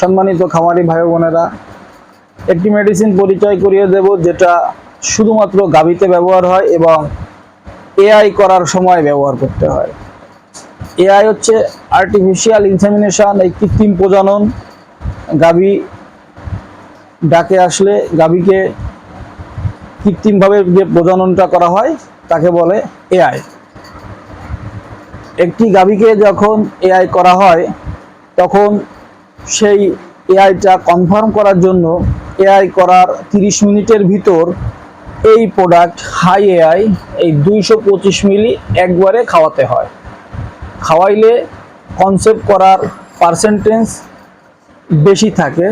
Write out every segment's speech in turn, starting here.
সম্মানিত খামারি ভাই বোনেরা, একটি মেডিসিন পরিচয় করিয়ে দেব যেটা শুধুমাত্র গাভিতে ব্যবহার হয় এবং এআই করার সময় ব্যবহার করতে হয়। এআই হচ্ছে আর্টিফিশিয়াল ইনসেমিনেশন এই কৃত্রিম প্রজনন। গাভী ডাকে আসলে গাভীকে কৃত্রিমভাবে যে প্রজননটা করা হয়, তাকে বলে এআই একটি গাভীকে যখন এআই করা হয়, তখন সেই এআইটা কনফার্ম করার জন্য এআই করার 30 মিনিটের ভিতর এই প্রোডাক্ট হাই এআই এই দুইশো পঁচিশ মিলি একবারে খাওয়াতে হয়। খাওয়াইলে কনসেপ্ট করার পার্সেন্টেজ বেশি থাকে।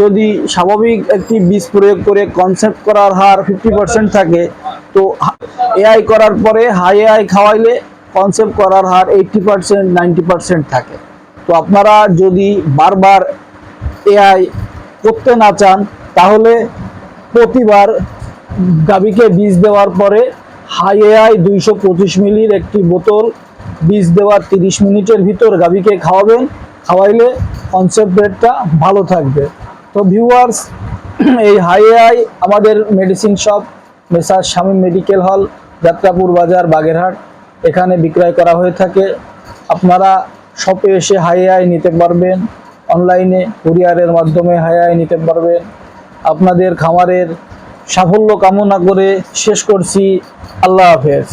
যদি স্বাভাবিক একটি বীজ প্রয়োগ করে কনসেপ্ট করার হার ফিফটি পার্সেন্ট থাকে, তো এআই করার পরে হাই এআই খাওয়াইলে কনসেপ্ট করার হার এইটটি পার্সেন্ট নাইনটি পার্সেন্ট থাকে। তো আপনারা যদি বারবার এআই করতে না চান, তাহলে প্রতিবার গাভীকে বীজ দেওয়ার পরে হাই এআই দুইশো পঁচিশ মিলির একটি বোতল বীজ দেওয়ার তিরিশ মিনিটের ভিতর গাভীকে খাওয়াবেন। খাওয়াইলে কনসেপ্ট রেটটা ভালো থাকবে। তো ভিউয়ার্স এই হাই এআই আমাদের medicine shop messrs Swami medical hall Jatrapur বাজার, বাগেরহাট, এখানে বিক্রয় করা হয়ে থাকে। আপনারা শপে এসে হাই আয় নিতে পারবেন। অনলাইনে কুরিয়ারের মাধ্যমে হাই আয় নিতে পারবেন। আপনাদের খামারের সাফল্য কামনা করে শেষ করছি। আল্লাহ হাফেজ।